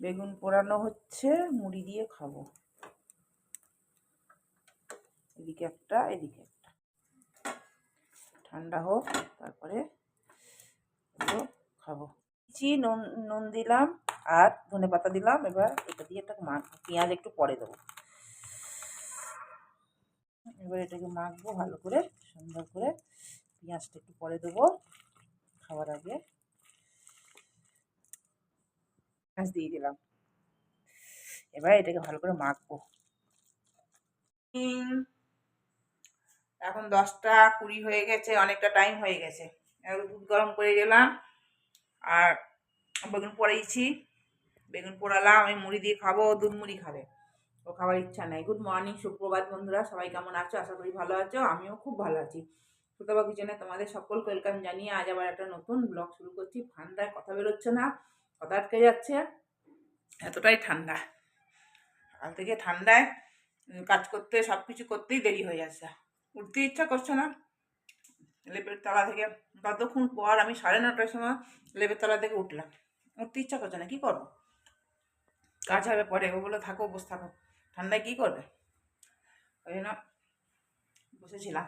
বেগুন পোড়ানো হচ্ছে, মুড়ি দিয়ে খাব। এদিকে একটা এদিকে একটা। ঠান্ডা হোক, তারপরে খাব। চি নুন নুন দিলাম আর ধনে পাতা দিলাম। এবার এটা দিয়ে একটা মাখ পেঁয়াজ একটু পরে দেবো। এবার এটাকে মাখবো ভালো করে, সুন্দর করে। পেঁয়াজটা একটু পরে দেবো খাওয়ার আগে। পেঁয়াজ দিয়ে দিলাম। এবার এটাকে ভালো করে মাখবো। এখন দশটা কুড়ি হয়ে গেছে, অনেকটা টাইম হয়ে গেছে। দুধ গরম করে গেলাম আর বেগুন পোড়াইছি। বেগুন পোড়ালাম, আমি মুড়ি দিয়ে খাব দুধ মুড়ি খাবে। ও খাওয়ার ইচ্ছা নেই। গুড মর্নিং সুপ্রভাত বন্ধুরা, সবাই কেমন আছো? আশা করি ভালো আছো, আমিও খুব ভালো আছি। সুতবা কিচেনে তোমাদের সকল ওয়েলকাম জানিয়ে আজ আবার একটা নতুন ব্লগ শুরু করছি। ঠান্ডায় কথা বেরোচ্ছে না। কথা আটকে যাচ্ছে। এতটাই ঠান্ডা। সকাল থেকে ঠান্ডায় কাজ করতে সব কিছু করতেই দেরি হয়ে যাচ্ছে। উঠতে ইচ্ছা করছে না। লেপের তলা থেকে কতক্ষণ পর আমি সাড়ে নটার সময় লেপের তলা থেকে উঠলাম। উঠতে ইচ্ছা করছে না, কী করব? কাজ হবে পরে ওগুলো থাকো, বসে থাকো। ঠান্ডায় কী করবে? ওই জন্য বসেছিলাম।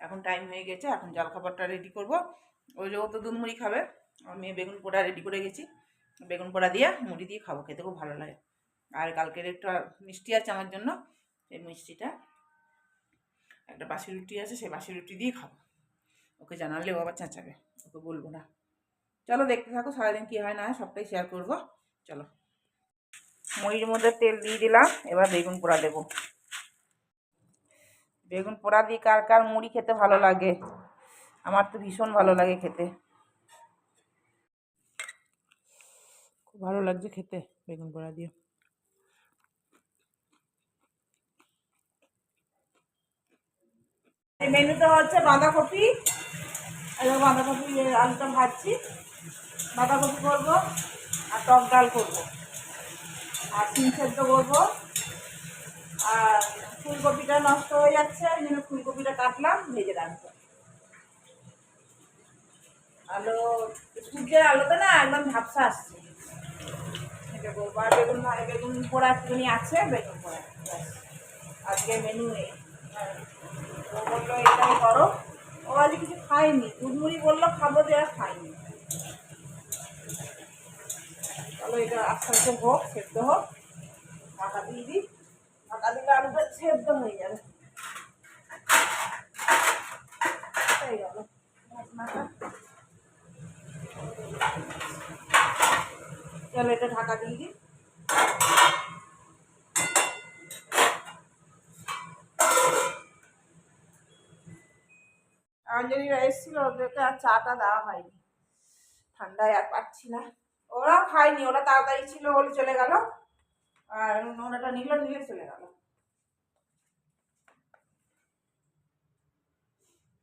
এখন টাইম হয়ে গেছে, এখন জলখাবারটা রেডি করব। ওই যে ও তো মুড়ি খাবে। আর মেয়ে বেগুন পোড়া রেডি করে গেছি। বেগুন পোড়া দিয়ে মুড়ি দিয়ে খাব, খেতে খুব ভালো লাগে। আর কালকের একটা মিষ্টি আছে আমার জন্য, সেই মিষ্টিটা। একটা বাসি রুটি আছে, সেই বাসি রুটি দিয়ে খাব। ওকে জানালে ও আবার চেঁচাবে, ওকে বলব না। চলো দেখতে থাকো, সারাদিন কী হয় না সবটাই শেয়ার করব। চলো। মুড়ির মধ্যে তেল দিয়ে দিলাম, এবার বেগুন পোড়া দেবো। বেগুন পোড়া দিয়ে কার কার মুড়ি খেতে ভালো লাগে? আমার তো ভীষণ ভালো লাগে খেতে। ভালো লাগছে খেতে, বেগুন পোড়া দিয়ে। মেনুটা হচ্ছে বাঁধাকপি বাঁধাকপি আলুটা ভাজছি। বাঁধাকপি করব আর টক ডাল করব। আর সিম সেদ্ধ করব। আর ফুলকপিটা নষ্ট হয়ে যাচ্ছে ওই জন্য ফুলকপিটা কাটলাম, ভেজে রাখব। আলো, সূর্যের আলোতে না একদম ঝাপসা আসছে। এটা করব। আর বেগুন পোড়া একটুখানি আছে, বেগুন পোড়া আজকে মেনু নেই হ্যাঁ। ও বলল, এটাই করো। ও আজ কিছু খায়নি দুধমুড়ি বলল, খাব যে আর খায়নি চলো, এটা আস্তে আস্তে হোক, সেদ্ধ হোক। ঢাকা দিয়ে দিই। ঢাকা দিলে আলুটা সেদ্ধ হয়ে যাবে। হয়ে চলো, এটা ঢাকা দিয়ে দিই অঞ্জলিরা এসেছিল, ওদেরকে আর চাটা দেওয়া হয়নি। ঠান্ডায় আর পাচ্ছি না। ওরাও খায়নি, ওরা তাড়াতাড়ি ছিল বলে চলে গেল। আর নোংরাটা নিল নিলে চলে গেল।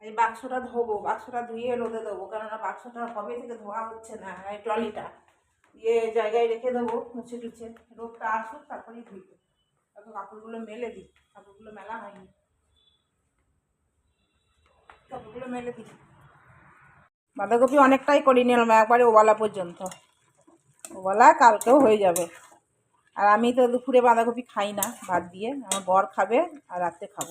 এই বাক্সটা ধোবো, বাক্সটা ধুয়ে রোদে দেবো, কেননা বাক্সটা কবে থেকে ধোয়া হচ্ছে না, এই ট্রলিটা। দিয়ে জায়গায় রেখে দেবো, মুছে টুছে, রোদটা আসুক, তারপরেই তারপর কাপড়গুলো মেলে দিই, কাপড়গুলো মেলা হয়নি। কাপড়গুলো মেলে বাঁধাকপি অনেকটাই করে নিলাম, একবারে ওবালা পর্যন্ত। ওবালা কালকেও হয়ে যাবে। আর আমি তো দুপুরে বাঁধাকপি খাই না, ভাত দিয়ে। আমার বর খাবে আর রাত্রে খাব।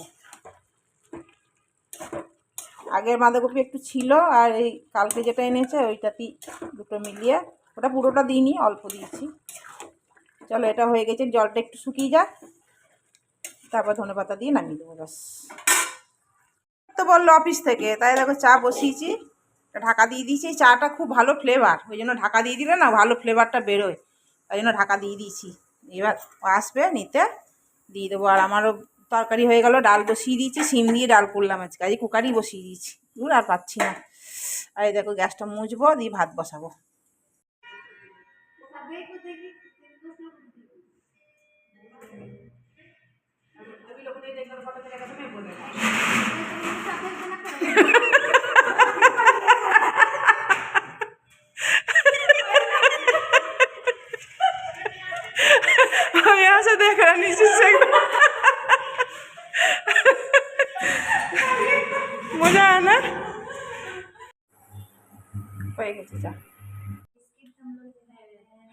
আগের বাঁধাকপি একটু ছিল, আর এই কালকে যেটা এনেছে ওইটাতেই দুটো মিলিয়ে, ওটা পুরোটা দিইনি, অল্প দিয়েছি। চলো, এটা হয়ে গেছে, জলটা একটু শুকিয়ে যাক। তারপর ধনে পাতা দিয়ে নামিয়ে দেবো, ব্যাস। তো বলল অফিস থেকে। তাই দেখো চা বসিয়েছি। ঢাকা দিয়ে দিয়েছি। চাটা খুব ভালো ফ্লেভার ওই জন্য ঢাকা দিয়ে দিলে না ভালো ফ্লেভারটা বেরোয়। তাই জন্য ঢাকা দিয়ে দিয়েছি। এবার আসবে, নিতে দিয়ে দেবো। আর আমারও তরকারি হয়ে গেল, ডাল বসিয়ে দিয়েছি। সিম দিয়ে ডাল করলাম আজকে। আজকে কুকারই বসিয়ে দিয়েছি। দূর আর পাচ্ছি না। আর দেখো গ্যাসটা মুছবো, দিয়ে ভাত বসাবো। মজা না? হয়ে গেছে, যা।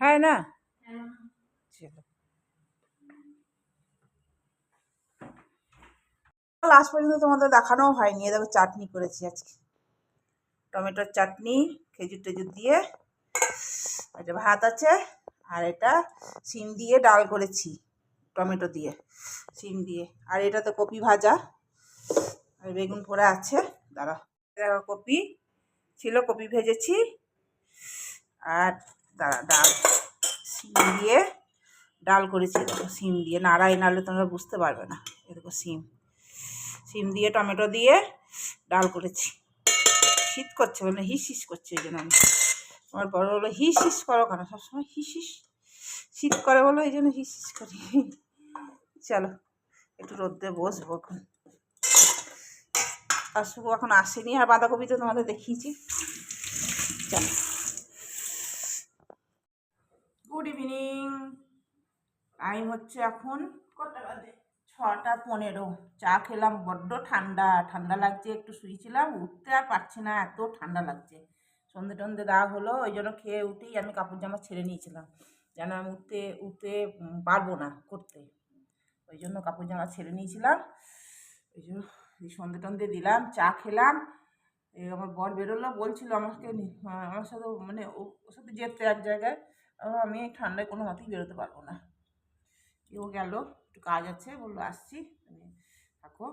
হ্যাঁ না? লাস্ট পর্যন্ত তোমাদের দেখানোও হয়নি। দেখো চাটনি করেছি আজকে। টমেটোর চাটনি, খেজুর টেজুর দিয়ে এটা ভাত আছে, আর এটা সিম দিয়ে ডাল করেছি, টমেটো দিয়ে সিম দিয়ে। আর এটা তো কপি ভাজা। বেগুন পোড়া আছে দাঁড়া দেখো কপি ছিল, কপি ভেজেছি। আর দাঁড়া, ডাল সিম দিয়ে ডাল করেছি। দেখো সিম দিয়ে, নাড়াই নাড়লে তোমরা বুঝতে পারবে না। এ দেখো সিম সিম দিয়ে টমেটো দিয়ে ডাল করেছি। শীত করছে মানে হিস হিস করছে এই জন্য আমি। আমার বড় হলো হিস হিস করো কেন? সবসময় হিস হিস শীত করে বলো, এই জন্য হিস হিস করি। চলো, একটু রোদ্রে বসবো এখন। আর শুধু এখন আসেনি, আর বাঁধাকপি তো তোমাদের দেখিয়েছি। গুড ইভিনিং টাইম হচ্ছে এখন ছটা পনেরো। চা খেলাম, বড্ড ঠান্ডা। ঠান্ডা লাগছে, একটু শুয়েছিলাম, উঠতে আর পারছি না, এত ঠান্ডা লাগছে। সন্ধে টন্ধে দেওয়া হলো, ওই জন্য খেয়ে উঠেই আমি কাপড় জামা ছেড়ে নিয়েছিলাম। যেন আমি উঠতে উঠতে পারব না করতে। ওই জন্য কাপড় জামা ছেড়ে নিয়েছিলাম। ওই জন্য সন্ধে টন্ধে দিলাম, চা খেলাম। আমার বর বেরোলো, বলছিল আমাকে আমার সাথে মানে ওর সাথে যেতে এক জায়গায়। আমি ঠান্ডায় কোনো মতেই বেরোতে পারব না। কেউ গেল, একটু কাজ আছে, বলল আসছি। তুমি থাকো,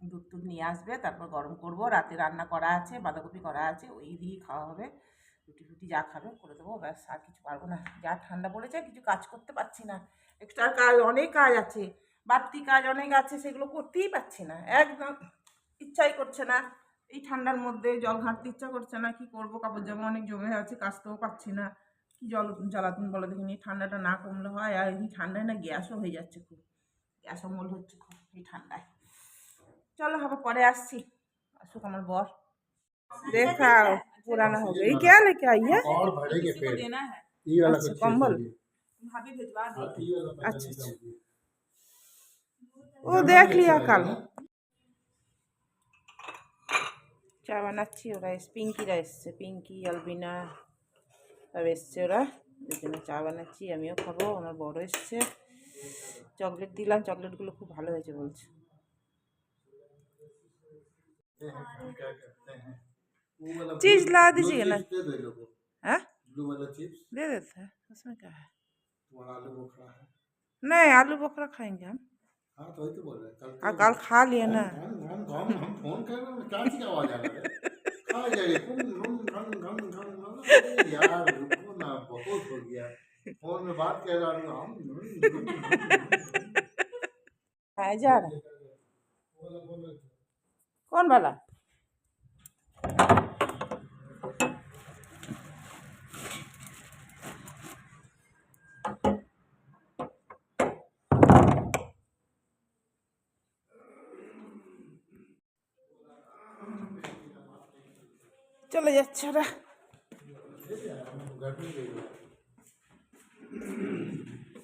দুধ টুধ নিয়ে আসবে, তারপর গরম করব। রাতে রান্না করা আছে, বাঁধাকপি করা আছে, ওই দিয়েই খাওয়া হবে। রুটি ফুটি যা খাবে, করে দেবো, ব্যাস, আর কিছু পারব না। যা ঠান্ডা পড়েছে, কিছু কাজ করতে পারছি না। এক্সট্রা কাজ, অনেক কাজ আছে। বাড়তি কাজ অনেক আছে সেগুলো করতেই পারছি না একদম ইচ্ছাই করছে না এই ঠান্ডার মধ্যে জল ঘাঁটতে ইচ্ছা করছে না কি করব কাপড় জামা অনেক জমে আছে কাচতেও পারছি না কি জল জ্বালাতুন বলো দেখিনি এই ঠান্ডাটা না কমলে হয় আর এই ঠান্ডায় না গ্যাসও হয়ে যাচ্ছে খুব গ্যাস অম্বল হচ্ছে খুব এই ঠান্ডায় চলো আবার পরে আসছি আসুক আমার বর দেখাও पुराना हो गई क्या लेके आई है और बढ़ेंगे किसी को फिर देना है ये वाला अच्छा, कुछ कंबल। चाहिए। भाभी भिजवा हाँ, दी ये वाला पहले अच्छा, अच्छा। चाहिए। ও দেখ লিয়া কাল ना? চা বানাচ্ছি ওরা এস পিঙ্কিরা এসছে পিঙ্কি অলবিনা সব এসছে ওরা ওই জন্য চা বানাচ্ছি আমিও খাবো আমার বড় এসছে চকলেট দিলাম চকলেটগুলো খুব ভালো হয়েছে বলছে ये है, हम क्या करते हैं वो वाला चीज़ blue- ला blue दीजिएगा ना। chips दे दो ये लोगों को हाँ ब्लू वाला चिप्स दे देते हैं उसमें क्या है तुम्हारा आलू बुखारा है नहीं आलू बकरा खाएंगे हम हाँ तो वही तो बोल रहे हैं और कल खा लिए ना हम हम हम हम फोन कर रहे हैं क्या चीज का आवाज आ रहा है खा जाएगा कुम रुम घंग घंग घंग घंग। अरे यार रुको ना बहुत हो गया फोन में बात कर रहा हूँ हम खाया जा रहा है कौन वाला চলে যাচ্ছে ওরা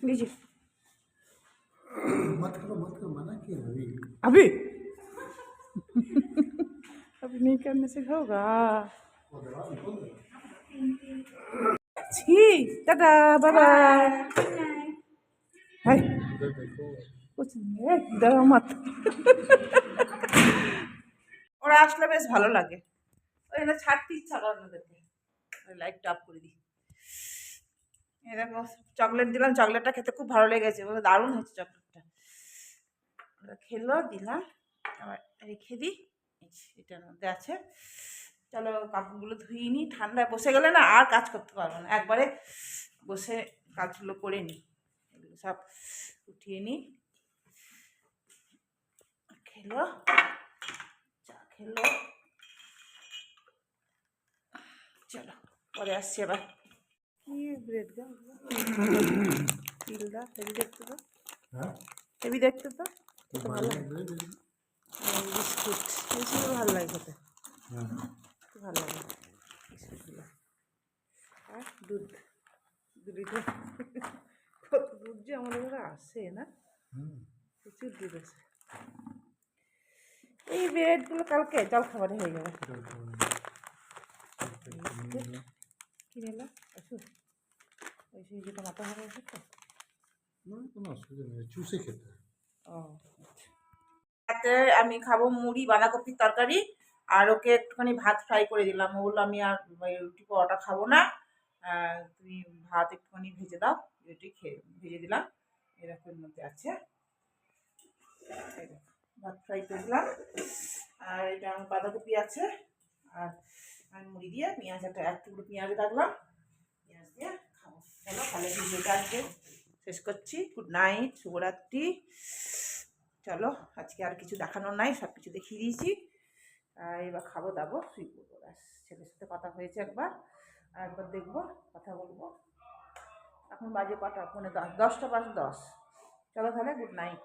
लीजिए मत करो मत करो मना किया अभी अभी अभी नहीं करने से होगा वो दवा निकल गई। छी टाटा बाय बाय हाय इधर देखो कुछ नहीं है डरो मत ওরা আসলে বেশ ভালো লাগে জন্য ছাড়তে ইচ্ছা করে ওদেরকে লাইটটা অফ করে দিই। দেখো চকলেট দিলাম চকলেটটা খেতে খুব ভালো লেগেছে। দারুণ হয়েছে চকলেটটা খেলো, দিলাম। আবার রেখে দিই। এটার মধ্যে আছে। চলো, কাপড়গুলো ধুয়ে নিই। ঠান্ডায় বসে গেলে না আর কাজ করতে পারব না। একবারে বসে কাজগুলো করে নিই। এগুলো সব উঠিয়ে নিই। খেলো। চা খেলো। চলো পরে আসছি আবার। কি ব্রেড গা? তিলদা হেভি দেখতে তো? হেভি দেখতে তো? ভালো হ্যাঁ, বিস্কুট। বিস্কুট ভালো লাগে খেতে। ভালো লাগে। বিস্কুটগুলো। আর দুধ। দুধটা কত দুধ যে আমাদের ঘরে আসে না? প্রচুর দুধ আছে। এই ব্রেডগুলো কালকে জলখাবারে হয়ে যাবে কিনে এলাম ওষুধ ওই সেই মাথা ভালো ওষুধ তো? না কোনো অসুবিধা নেই চুষে খেতে ও রাতে আমি খাব মুড়ি বাঁধাকপির তরকারি আর ওকে একটুখানি ভাত ফ্রাই করে দিলাম। ও বলল আমি আর রুটি পরোটা খাব না। তুমি ভাত একটুখানি ভেজে দাও রুটি খেয়ে ভেজে দিলাম। এরকমের মধ্যে আছে। ভাত ফ্রাই করে দিলাম। আর এটা আমার বাঁধাকপি আছে। আর আমি মুড়ি দিয়ে পেঁয়াজ একটা, এক টুকরো পেঁয়াজ রাখলাম পেঁয়াজ দিয়ে খাব। চলো, তাহলে ভিডিওটা আজকে শেষ করছি। গুড নাইট শুভরাত্রি। চলো, আজকে আর কিছু দেখানোর নাই সব কিছু দেখিয়ে দিয়েছি। আর এবার খাব, দাবো শুই পড়ব ব্যাস, ছেলের সাথে কথা হয়েছে একবার। আর একবার দেখব, কথা বলব। এখন বাজে কটা? দশ, দশটা বাজে দশ। চলো তাহলে গুড নাইট